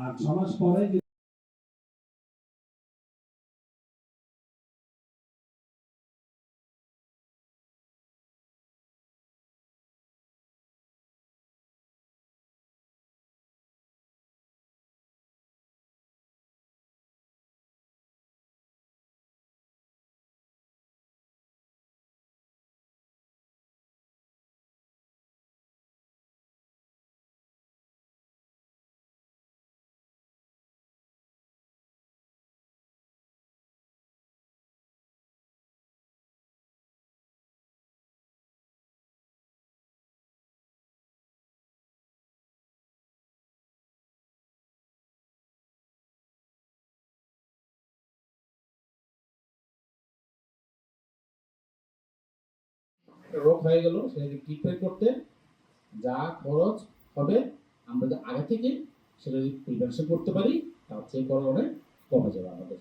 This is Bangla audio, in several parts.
আর ছ মাস পরে রোগ হয়ে গেল সেটাকে ট্রিটমেন্ট করতে যা খরচ হবে, আমরা যদি আগে থেকে সেটা যদি প্রিভেনশন করতে পারি, তার চেয়ে বড় অনেক কমে যাবে আমাদের।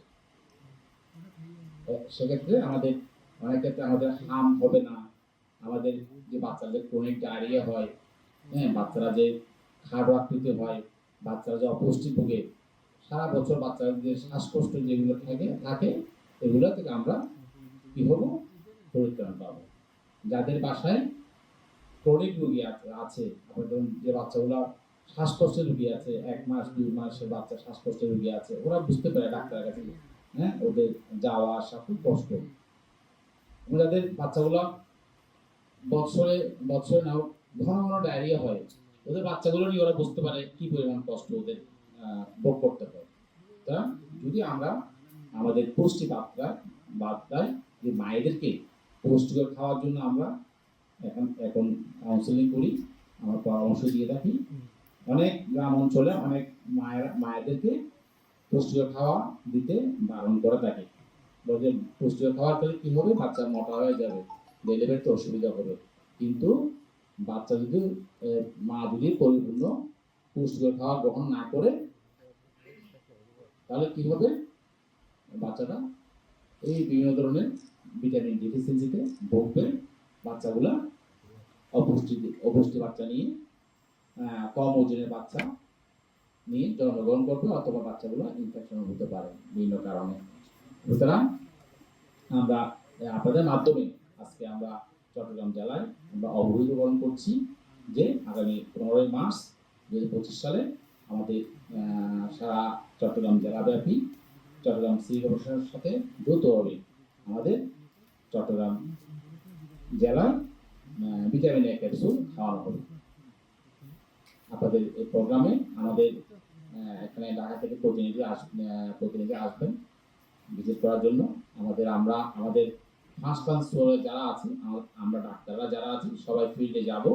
সেক্ষেত্রে আমাদের অনেক ক্ষেত্রে আমাদের হাম হবে না। আমাদের যে বাচ্চাদের ক্রনিক ডায়রিয়া হয় হ্যাঁ বাচ্চারা যে খাটো আকৃতি হয়, বাচ্চারা যে অপুষ্টি ভোগে, সারা বছর বাচ্চাদের যে শ্বাসকষ্ট যেগুলো থাকে থাকে, এগুলো থেকে আমরা কি হব? পরিত্রাণ পাবো। যাদের বাসায় ক্রনিক রুগী আছে- আবার ধরুন যে বাচ্চাগুলো শ্বাসকষ্টের রুগী আছে, এক মাস, দুই মাসের বাচ্চা শ্বাসকষ্টের রুগী আছে, ওরা বুঝতে পারে ডাক্তারের কাছে হ্যাঁ? ওদের যাওয়া আসা খুব কষ্ট। যাদের বাচ্চাগুলো বৎসরে বৎসরে নাও ঘন ঘন ডায়রিয়া হয়, ওদের বাচ্চাগুলো নিয়ে ওরা বুঝতে পারে কি পরিমাণ কষ্ট ওদের ভোগ করতে হয়। তা যদি আমরা আমাদের পুষ্টি বার্তা বার্তায় যে মায়েদেরকে পুষ্টিকর খাওয়ার জন্য আমরা এখন এখন কাউন্সিলিং করি, আমরা পরামর্শ দিয়ে থাকি। অনেক গ্রাম অঞ্চলে অনেক মায়েরা, মায়েদেরকে পুষ্টিকর খাওয়া দিতে বারণ করে থাকে। বলে যে পুষ্টিকর খাওয়ার ফলে কী হবে? বাচ্চা মোটা হয়ে যাবে ডেলিভারিতে অসুবিধা হবে। কিন্তু বাচ্চা যদি মা যদি পরিপূর্ণ পুষ্টিকর খাওয়া গ্রহণ না করে, তাহলে কি হবে? বাচ্চাটা এই বিভিন্ন ধরনের ভিটামিন ডিফিসিয়েন্সিতে ভুগবে বাচ্চাগুলা অপুষ্টি অপুষ্টি বাচ্চা নিয়ে কম ওজনের বাচ্চা নিয়ে জন্মগ্রহণ করবে অথবা বাচ্চাগুলো ইনফেকশন হতে পারে বিভিন্ন কারণে। সুতরাং আমরা আপনাদের মাধ্যমে আজকে আমরা চট্টগ্রাম জেলায় আমরা অবহিতকরণ করছি যে আগামী পনেরোই মার্চ দু হাজার পঁচিশ সালে আমাদের সারা চট্টগ্রাম জেলাব্যাপী চট্টগ্রাম সিভিল কর্পোরেশনের সাথে দ্রুতভাবে আমাদের চট্টগ্রাম আহ, ভিটামিন এ ক্যাপসুল খাওয়ানো হবে। আপনাদের এই প্রোগ্রামে আমাদের এখানে ঢাকা থেকে প্রতিনিধি আস প্রতিনিধি আসবেন ভিজিট করার জন্য। আমাদের আমরা আমাদের ফার্স্ট ক্লাস যারা আছি আমরা ডাক্তাররা যারা আছি সবাই ফিল্ডে যাব।